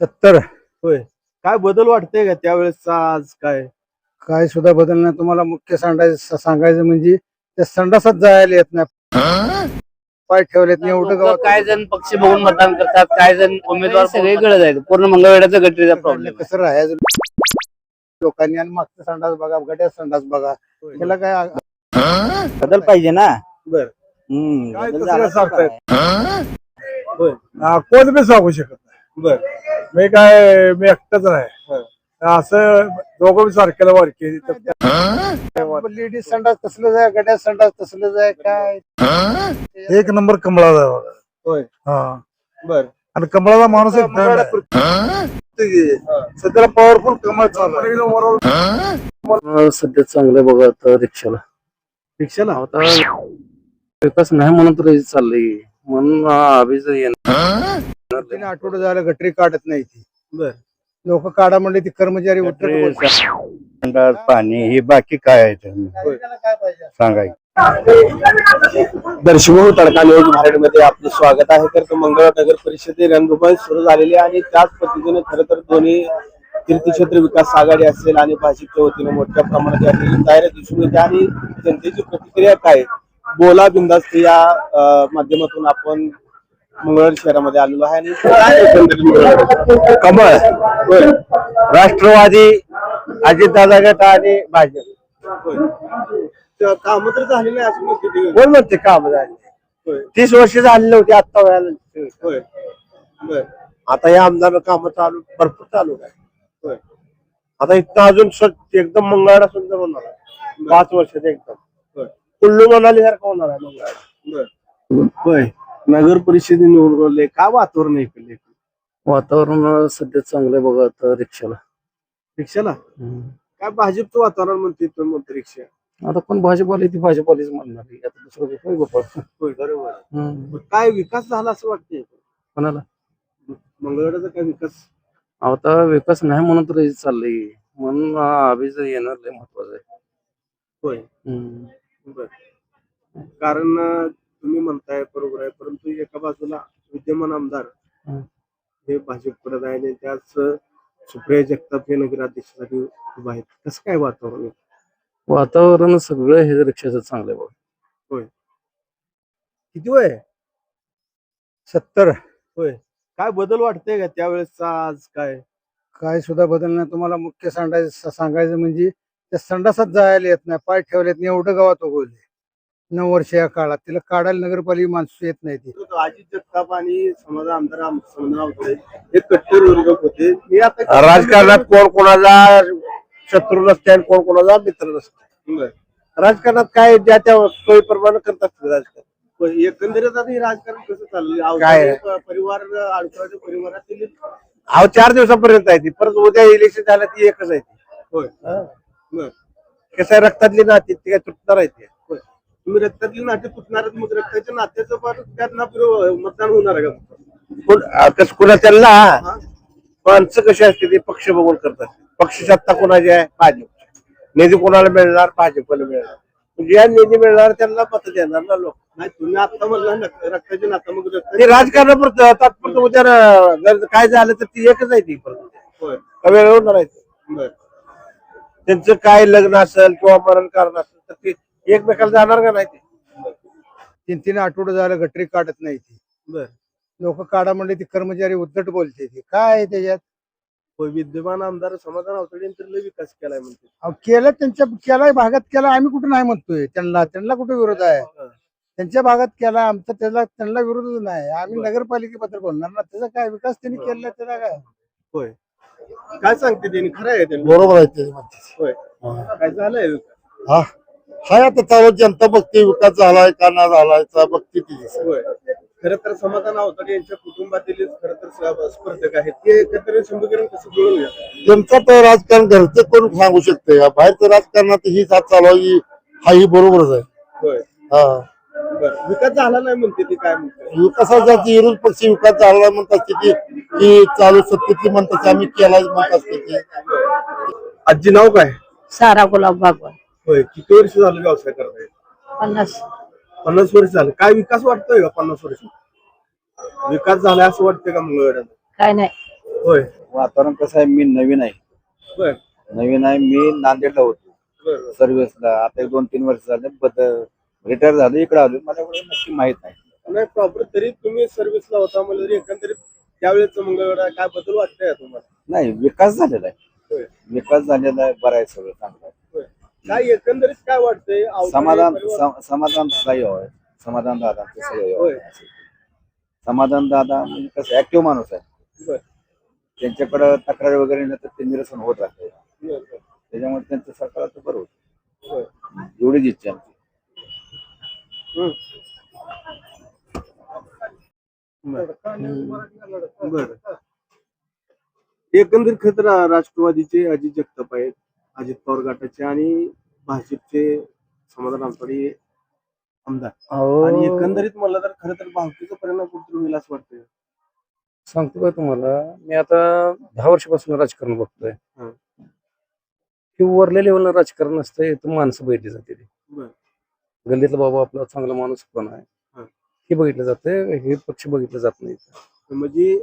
सत्तर. होय. काय बदल वाटतंय का त्यावेळेस आज काय? काय सुद्धा बदल नाही. तुम्हाला मुख्य सांगायचं सांगायचं म्हणजे त्या संडासात जायला येत नाही. पाय ठेवलेत नाही. एवढं गावात काय जण पक्ष बघून मतदान करतात काय जण उमेदवार सगळीकडे आहेत. पूर्ण मंगळवेड्याचा गटरीचा प्रॉब्लेम कसं राहायचं? लोकांनी आणि मागचा संडास बघा गड्या संडास बघा. त्याला काय बदल पाहिजे ना? बर. हम्म, काय कसं. होय. कोण बी सांगू शकत नाही. बर. मी काय मी एकटाच हं. नाही असं दोघं बी सारख्याला वारके लेडीज संडास तसलंच आहे गड्या संडास तसलंच आहे काय? एक नंबर कमळाचा. होय. हा. बर. आणि कमळाचा माणूस. सध्याला पॉवरफुल कमळ चालू. सध्या चांगलं बघा आता रिक्षाला. रिक्षाला? आता विकास नाही म्हणून तर हे चाललंय. म्हणून अभिज येणार तिने आठवडं झालं गटरी काढत नाही ती. बर. लोक काढा म्हणले ती कर्मचारी पाणी हे बाकी काय आहे ते? काय पाहिजे? सांगाय. दर्शभू तडका न्यूज मराठीमध्ये आपलं स्वागत आहे. तर मंगळ नगर परिषदे रणधुमाळी सुरू झालेली आहे आणि त्याच पद्धतीने खरं तर दोन्ही तीर्थक्षेत्र विकास आघाडी असेल आणि भाजपच्या वतीनं मोठ्या प्रमाणात या ठिकाणी तयारी दिसून येते आणि जनतेची प्रतिक्रिया काय बोला बिंदास्त या माध्यमातून आपण मंगळवार शहरामध्ये आलेलो आहे आणि काय एकंदरीत मंगळवेढा? कमळ. होय, राष्ट्रवादी अजितदादा गट आणि भाजप. होय. कामं तर झाली नाही असं म्हणते ते. कोण म्हणते काम झाले? होय. तीस वर्ष झाली नव्हती आता व्हायला होय. बर. आता या आमदार काम चालू भरपूर चालू आहे होय. आता इथं अजून स्वच्छ एकदम मंगळवार सुंदर होणार आहे. पाच वर्षात एकदम. होय. कुल्लू मनाली सारखं होणार आहे मंगळवार? बर. होय. नगर परिषदे निवडले काय वातावरण आहे इकडले वातावरण सध्या चांगलं बघा आता रिक्षाला. रिक्षाला? काय भाजपचं वातावरण म्हणते तो म्हणते रिक्षा? आता कोण भाजपवाले ती भाजपवालीच म्हणणार आहे. आता दुसरं काही गोपाळ. होय बरोबर. मग काय विकास झाला असं वाटतंय? कोणाला? मंगळवारचा काय विकास? आता विकास नाही म्हणून तर हे चाललंय. म्हणून अभिज येणार लय महत्वाचं आहे. होय. हम्म. बर. कारण अं, तुम्ही म्हणताय बरोबर आहे. परंतु एका बाजूला विद्यमान आमदार हं. भाजपकडे आहे आणि त्याच सुप्रिया जगताप हे नगराध्यक्षासाठी उभा आहेत. कसं काय वातावरण आहे? वातावरण सगळं हे रिक्षाचं चांगलं आहे बघा. किती वय आहे? सत्तर. होय. काय बदल वाटतंय का त्यावेळेस आज काय? काय सुद्धा बदल नाही. तुम्हाला मुख्य सांगायचं सांगायचं म्हणजे त्या संडासात जायला येत नाही. पाय ठेवलेत नाही एवढं गावात उगवले नऊ वर्ष या काळात. तिला काढायला नगरपालिका माणसं येत नाही ती अजित जगताप आणि समाज आमदार आम- समजा होते. हे कट्टर विरोधक होते. मी आता राजकारणात कोण कोणाचा शत्रू नसते आणि कोण कोणाचा मित्र नसते. राजकारणात काय ज्या त्या सोयीप्रमाणे करत असते राजकारण. एकंदरीत आता हे राजकारण कसं चाललंय? परिवार अडथळ्याच्या परिवारातील अहो चार दिवसापर्यंत आहे ती. परत उद्या इलेक्शन झालं ती एकच आहे ती. होय. बरं. कसं आहे रक्तातली नाती ती काय तुटणार आहे ती. तुम्ही रक्तातली नाते तुटणार मग रक्ताच्या नात्याचं पण त्यात ना फिरव- मतदान होणार आहे का? कोण कुणा त्यांना माणसं कशी असते ते पक्ष बघून करतात. पक्ष सत्ता कोणाची आहे? भाजप निधी कोणाला मिळणार? भाजपला मिळणार. ज्या निधी मिळणार त्यांना मत देणार ना लोक. नाही तुम्ही आता म्हणलं रक्ताचे नातं मग ते राजकारणापुरतं तात्पुरतं उद्या काय झालं तर ती एकच आहे ती परत. वेळ होणार आहे. त्यांचं काय लग्न असेल किंवा मरण कारण असेल तर ते एकमेकाला जाणार का नाही ते? तीन तीन आठवडं झालं गटरी काढत नाही ती. बरं. लोक काढा म्हणले ती कर्मचारी उद्धट बोलते ती. काय आहे त्याच्यात? होय विद्यमान आमदार समाधान अवतडे यांनी तर लय विकास केलाय म्हणते. अहो, केलं त्यांच्या केलाय भागात केला आम्ही कुठं नाही म्हणतोय. त्यांना त्यांना कुठे विरोध आहे? त्यांच्या भागात केला आमचा त्याला त्यांना विरोधच नाही. आम्ही बरं. नगरपालिकेबद्दल बोलणार ना. त्याचा काय विकास त्यांनी केला त्याचा काय? होय. काय सांगते त्यांनी? खरं आहे त्यांनी? बरोबर आहे ते म्हणते. होय. काय झालंय? विकास हा. हाय आता चालू जनता बघते विकास झालाय का ना झालाय बघते ती होय. खरं तर समाधान अवतडे यांच्या कुटुंबातील खरं तर स- स्पर्धक आहेत. ते एकत्र समीकरण कसं जुळून त्यांचं तर राजकारण घरचं कोण सांगू शकते बाहेरचं राजकारणात ही साथ चालवायची हा ही बरोबरच आहे. हा. बरं. विकास झाला नाही म्हणते ती काय म्हणते? विकासाचा विरोध पक्ष विकास झाला म्हणतात की ती. की चालू सत्तेची म्हणतात आम्ही केला म्हणतात की ती. आजी नाव काय? सारा गुलाब बागवान. होय किती वर्ष झालं व्यवसाय करताय? पन्नास. पन्नास वर्ष झालं. काय विकास वाटतोय का पन्नास वर्ष? विकास झालाय असं वाटतंय का मंगळवेढ्यात? काय नाही. होय. वातावरण कसं आहे मी नवीन आहे. बर नवीन आहे मी नांदेडला होतो. बर सर्व्हिसला. आता एक दोन तीन वर्ष झाले बदल रिटायर झालो इकडे आलो. मला एवढं नक्की माहीत नाही. नाही प्रॉपर तरी तुम्ही सर्व्हिसला होता म्हणजे तरी एकंदरीत त्यावेळेस मंगळवेढा काय बदल वाटतंय तुम्हाला? नाही विकास झालेला आहे. होय. विकास झालेला आहे बरं आहे सगळं चांगलं आहे. काय एकंदरीत काय वाटतंय? अवघड समाधान परिवार- सम- समाधान सगळं आहे समाधान दादा सगळं होय. समाधान दादा म्हणजे कसं ऍक्टिव्ह माणूस आहे. बर, त्यांच्याकडे तक्रार वगैरे नाही तर ते निरसन होत राहते. बर, बर. त्याच्यामुळे त्यांचं सरकार आता बरं होतं. होय. एवढीच इच्छा आमची. बर. एकंदरीत खतर राष्ट्रवादीचे अजित जगताप आहेत. अजित पवार गटाचे आणि भाजपचे समाधान आमदारी आमदार. आणि एकंदरीत म्हणलं तर खरं तर भावकीचा परिणाम कुठेतरी होईल असं वाटतंय. सांगतो का तुम्हाला? मी आता दहा वर्षापासून राजकारण बघतोय. हं. की वरल्या लेवलला राजकारण असतंय तर माणसं बघितली जाते. गल्लीतला बाबा आपला चांगला माणूस पण आहे. हं. बघितलं जातंय हे पक्ष बघितलं जात नाही. म्हणजे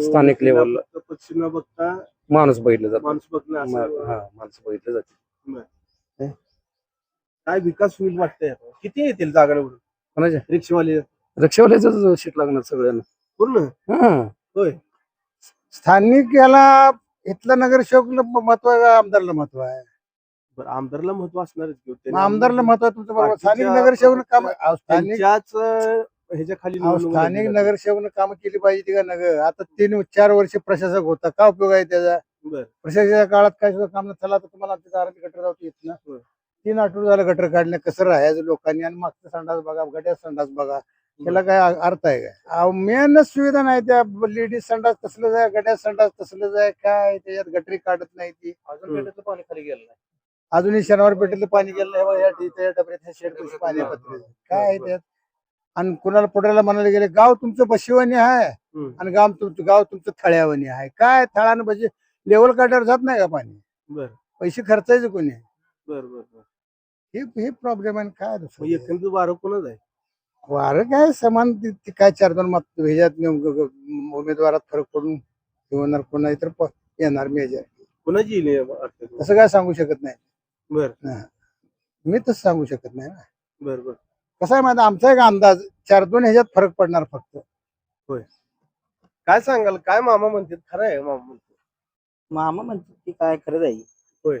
स्थानिक लेवलला. पक्ष न बघता माणूस बघितलं जात माणूस बघणं असं हा माणसं बघितलं जाते काय विकास होईल वाटतंय आता? किती येतील जागा निवडून? कोणाच्या रिक्षावाले? रिक्षावाल्याच शीट लागणार सगळ्यांना. पूर्ण? हा. होय. स्थानिक याला इथलं नगरसेवकला महत्त्व आहे का? आमदारला महत्त्व आहे? बरं आमदारला महत्त्व असणारच की. मग त्यांनी आमदारला महत्त्व आहे तुमचं बरोबर. स्थानिक नगरसेवक काम अहो, स्थानिक त्यांच्याच अं, ह्याच्या खाली अहो, निवडणूक स्थानिक. नगरसेवक काम केली पाहिजे का नगर आता तीन चार वर्ष प्रशासक होता. का उपयोग आहे त्याचा? बरं. प्रशासनाच्या काळात काय सुद्धा काम नसलं तर तुम्हाला आमच्या दारात गटर जाऊ येत ना होय. तीन आठवडे झालं गटर काढणे कसं राहायचं लोकांनी आणि मागचं संडास बघा गट्यात संडास बघा. त्याला काय अ- अर्थ आहे काय? मेनच सुविधा नाही त्या लेडीज संडास तसलंच आहे गट्यात संडास तसलंच आहे. काय त्याच्यात गटरी काढत नाही ती. अजून पेट्यातलं पाणी खाली गेलं नाही. अजूनही शनिवार पेठेतलं पाणी गेलं नाही. बघा, या डबऱ्यात शेड पाणी आहे पत्र्याचं. काय आहे त्यात? आणि कुणाला पुढायला म्हणायला गेले गाव तुमचं बशिवणी आहे. आणि गाव तुमचं गाव तुमचं थळ्यावणी आहे. काय थळानं म्हणजे लेवल काढल्यावर जात नाही का पाणी? बरं. पैसे खर्चायचं कोणी? बरं बरं बरं. हे हे प्रॉब्लेम आहे काय दुसरं वारं कोणच आहे? वारं काय समान काय चार दोन मत ह्याच्यात ग- उमेदवारात फरक पडून होणार कोणा तर येणार मेजर. कोणाची? तसं काय सांगू शकत नाही. बरं. मी तसं सांगू शकत नाही ना. बरं बरं. कसं आहे माहिती आमचा एक अंदाज चार दोन ह्याच्यात फरक पडणार फक्त. काय सांगाल? काय मामा म्हणतात? खरं आहे मामा म्हणतात. मामा म्हणतात की काय खरंच आहे होय.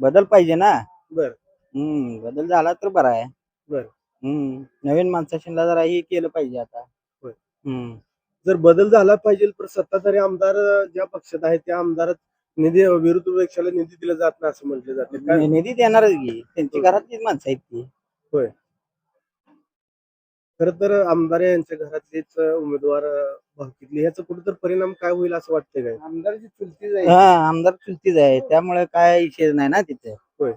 बदल पाहिजे ना. बर. हम्म बदल झाला तर बरा आहे. बर. हम्म नवीन माणसाशीला जरा हे केलं पाहिजे आता. होय. हम्म. जर बदल झाला पाहिजे तर सत्ताधारी आमदार ज्या पक्षात आहेत त्या आमदारात निधी विरुद्ध पक्षाला निधी दिला जात नाही असं म्हटलं जाते. काय निधी देणारच घे त्यांची घरातलीच माणसं आहेत ती. खर तर आमदार यांच्या घरातलेच उमेदवार भावकीतले ह्याचा कुठेतरी परिणाम काय होईल असं वाटतंय काय? आमदारची हा आमदार चुलतीच आहे. त्यामुळे काय विषय नाही ना तिथे. होय.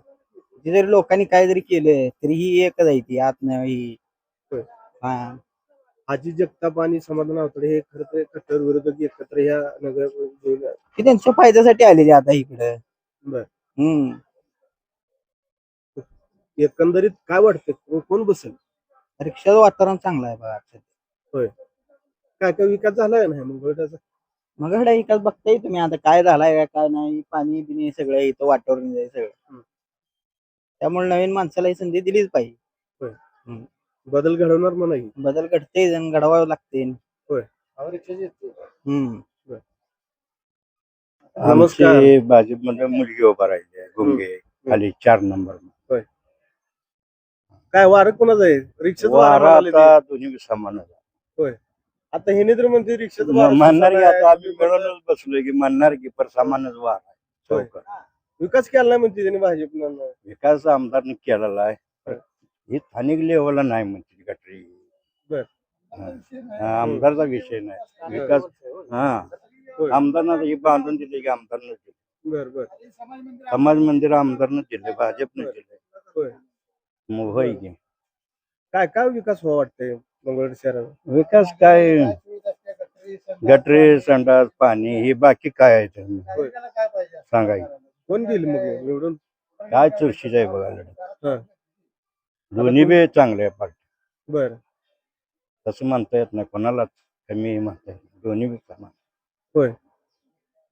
ती जरी लोकांनी काय जरी केलं तरी ही एकच आहे ती आत नाही होय. हा. अजित जगताप आणि समाधान आवतडे हे खरं तर कट्टर विरोधक एकत्र ह्या नगर त्यांच्या फायद्यासाठी आलेली आता इकडं. बर. हम्म. एकंदरीत काय वाटतं को- कोण बसेल? रिक्षाचं वातावरण चांगलं आहे बघा सध्या. काय काय विकास झालाय ना मंगळवेढ्याचा? मग हडा इकडे बघताय तुम्ही. आता काय झालाय का काय नाही. पाणी बिणी सगळं इथं वातावरण आहे सगळं. हम्म. त्यामुळे नवीन माणसाला ही संधी दिलीच पाहिजे. बदल घडवणार म्हणा ही. बदल घडते जण घडवावं लागते हम्म. नमस्कार. आमची मुलगी उभा राहिली आहे. गुंगे खाली चार नंबर. काय वारं कोणाचं आहे रिक्षाच वारा आता दोन्ही समानच आहे. आता हे तर म्हणते रिक्षाच म- म्हणणार की आता आम्ही मिळूनच बसलोय की म्हणणार की पर समानच वार आहे होय. चौकात. विकास केला म्हणते त्यांनी भाजपनं विकास आमदारने केलेला आहे होय. ही स्थानिक लेवलला नाही म्हणते गटरी बर. हा. आमदारचा विषय नाही विकास हा होय. आमदारनं ही बांधून दिली की आमदारनं दिली बर बर समाज मंदिर आमदारनं दिले भाजपनं होय. मग होय की. काय काय विकास व्हावा वाटतंय मंगळवेढ शहरात विकास काय? गटरे संडास पाणी हे बाकी काय आहे ते? सांगायचं कोण गेली मग निवडून? काय चुरशीच आहे बघा हा. दोन्ही बी चांगले आहे पार्टी. बर. तसं म्हणता येत नाही. कोणालाच कमी म्हणता येत नाही. दोन्ही बी समान. होय.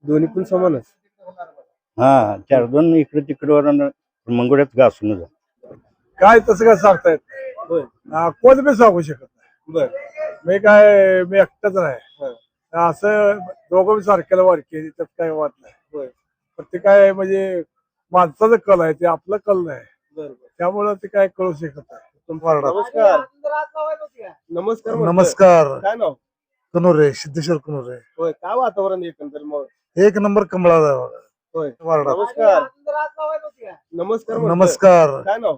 दोन्ही पण समानच? हा चार दोन इकडे तिकडे मंगोड्यात घासून जा काय तसं काय सांगतायत? होय. कोण बी सांगू शकत नाही. बर. मी काय मी एकटाच नाही असं दोघं बी सारख्याला वारके त्यात काय वाद नाही. होय. पण ते काय म्हणजे माणसाचं कल आहे ते आपलं कल नाही. बर बर. त्यामुळं ते काय कळू शकत नाही. नमस्कार. नमस्कार म्हणतोय. नमस्कार. काय नाव? कनोरे सिद्धेश्वर कनोरे. होय काय वातावरण एकंदर मग? एक नंबर कमळा होय. नमस्कार. नमस्कार म्हणतोय. नमस्कार. काय नाव?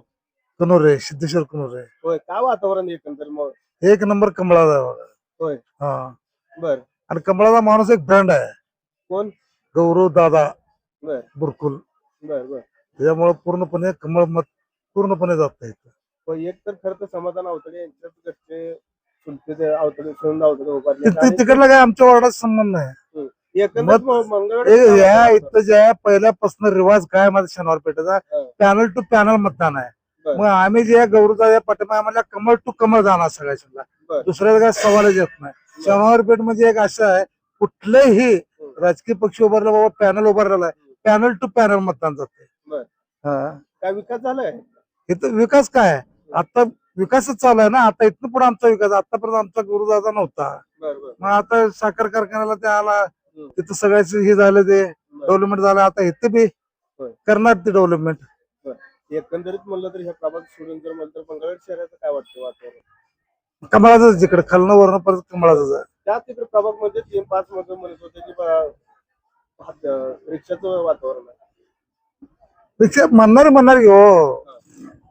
कनोरे सिद्धेश्वर कनोरे होय काय वातावरण एकंदर मग? एक नंबर कमळा होय. हा. बर. आणि कमळाचा माणूस एक ब्रँड आहे. कोण? गौरव दादा बर. बुरकुल. बर बर. त्यामुळे पूर्णपणे कमळ मत पूर्णपणे जात नाही होय एक तर खरं तर समाधान अवतडे यांच्याच घरचे अवतडे अवतडे उभारले तिकडला काय आमच्या वार्डात संबंध नाही. एकंदर मत- म- मंगळवार ए, या इथं ज्या पहिल्यापासून रिवाज काय माझा शनिवार पेठेचा. पॅनल टू पॅनल मतदान आहे. मग आम्ही जे गौरवचा या पाठिंबा आम्हाला कमळ टू कमळ जाणार सगळ्याला बर. दुसऱ्याला काय सवालच येत नाही. शनिवार पेठ म्हणजे एक असं आहे कुठलंही राजकीय पक्ष उभारला बाबा पॅनल उभारलेला आहे. पॅनल टू पॅनल मतदान जाते. हा. काय विकास झालाय? इथं विकास काय आहे? आता विकासच चालू आहे ना. आता इथनं पुढे आमचा विकास आतापर्यंत आमचा गुरुदादा नव्हता. मग आता साखर कारखान्याला ते आला. तिथं सगळ्याच हे झालं ते. डेव्हलपमेंट झालं. आता इथं बी. करणार ते डेव्हलपमेंट एकंदरीत म्हणलं तर ह्या प्रभाग सोडून जर म्हणलं तर मंगळवार शहराचं काय वाटतं वातावरण कमळाचं जिकडे खालनं वरण परत कमळाचं आहे. त्या तिकडे प्रभागमध्ये तीन पाच मध्ये म्हणत होते की बा- हात- रिक्षाचं वातावरण आहे रिक्षा म्हणणार म्हणणार की हो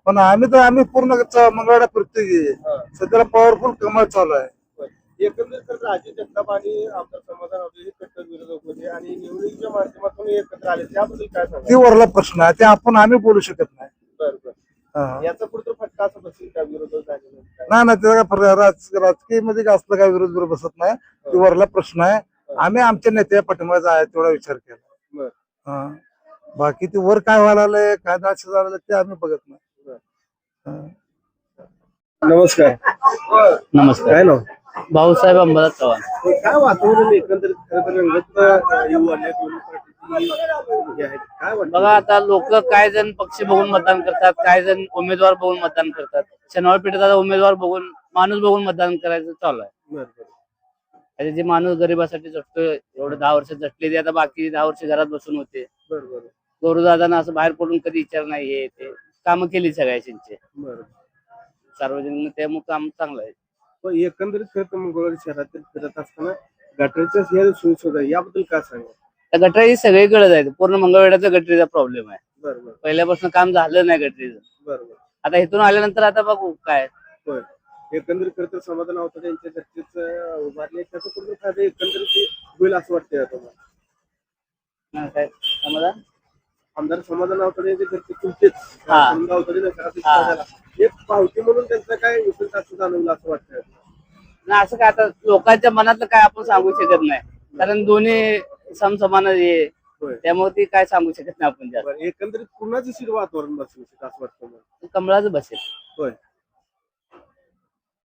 पण आम्ही तर आम्ही पूर्ण च- मंगळवाड्या फिरतोय की हा. सध्याला पॉवरफुल कमळ चालू आहे. एकंदरीत तर राजे जगताप आणि आमदार समाधान होते हे कट्टर विरोधक होते आणि निवडणुकीच्या माध्यमातून एकत्र आले त्याबद्दल काय ती सांगा वरला प्रश्न आहे ते आपण आम्ही बोलू शकत. याचा कुठं फटका असं बसेल का झालेला काय? नाही नाही त्याचा काय फरक राज राजकीयमध्ये काय असलं काय विरोध विरोध बसत नाही. ती वरला प्रश्न आहे. आम्ही आमच्या नेत्या पाठिंबाचा आहे तेवढा विचार केला. बरं. हा. बाकी ते वर काय व्हायला लागलंय काय नाश झालं ते आम्ही बघत नाही. हा. नमस्कार. नमस्कार. काय नाव? भाऊसाहेब अंबादास चव्हाण. काय वातावरण एकंदरीत खरं तर रंगत अं, येऊ आले दोन्ही पार्टीची हे आहेत. काय वाटतं बघा आता लोक काय जण पक्ष बघून मतदान करतात काय जण उमेदवार बघून मतदान करतात. शनिवार पेठेचा आता उमेदवार बघून माणूस बघून मतदान करायचं चालू आहे. बरं बरं आता जे माणूस गरिबासाठी झटतोय एवढं दहा वर्ष झटले ते आता बाकी दहा वर्ष घरात बसून होते. बरं बरं गौरवदादांना असं बाहेर पडून कधी विचार नाही हे ते. कामं केली सगळ्याचे बरं सार्वजनिक त्यामुळे काम चांगलं आहे. पण एकंदरीत खरं तर मंगळवारी शहरातील फिरत असताना गटरच्या ह्या सोयी सुद्धा याबद्दल काय सांगा त्या गटराची सगळी गरज आहे पूर्ण मंगळवेढ्याचा गटरीचा प्रॉब्लेम आहे. बरं बरं पहिल्यापासून काम झालं नाही गटरीचं. बरं बरं आता इथून आल्यानंतर आता बघू काय होय. एकंदरीत खरं तर समाधान होतं त्यांच्या घरचेच अं, उभारले त्याचा कुठं फायदा एकंदरीत ते होईल असं वाटतंय आता मला. हा, काय? समाधान? आमदार समाधान अवतडे यांचे घरचे हा. अवतडे असं हा. झालं. एक पावती म्हणून त्यांचं काय विशेष असं जाणवलं असं वाटतंय? नाही असं काय आता लोकांच्या मनातलं काय आपण सांगू शकत नाही. कारण दोन्ही समसमान. त्यामुळे ती काय सांगू शकत नाही आपण जास्त. बरं एकंदरीत कुणाचं शिर वातावरण बसेल असं वाटतं मला कमळाचं बसेल. होय.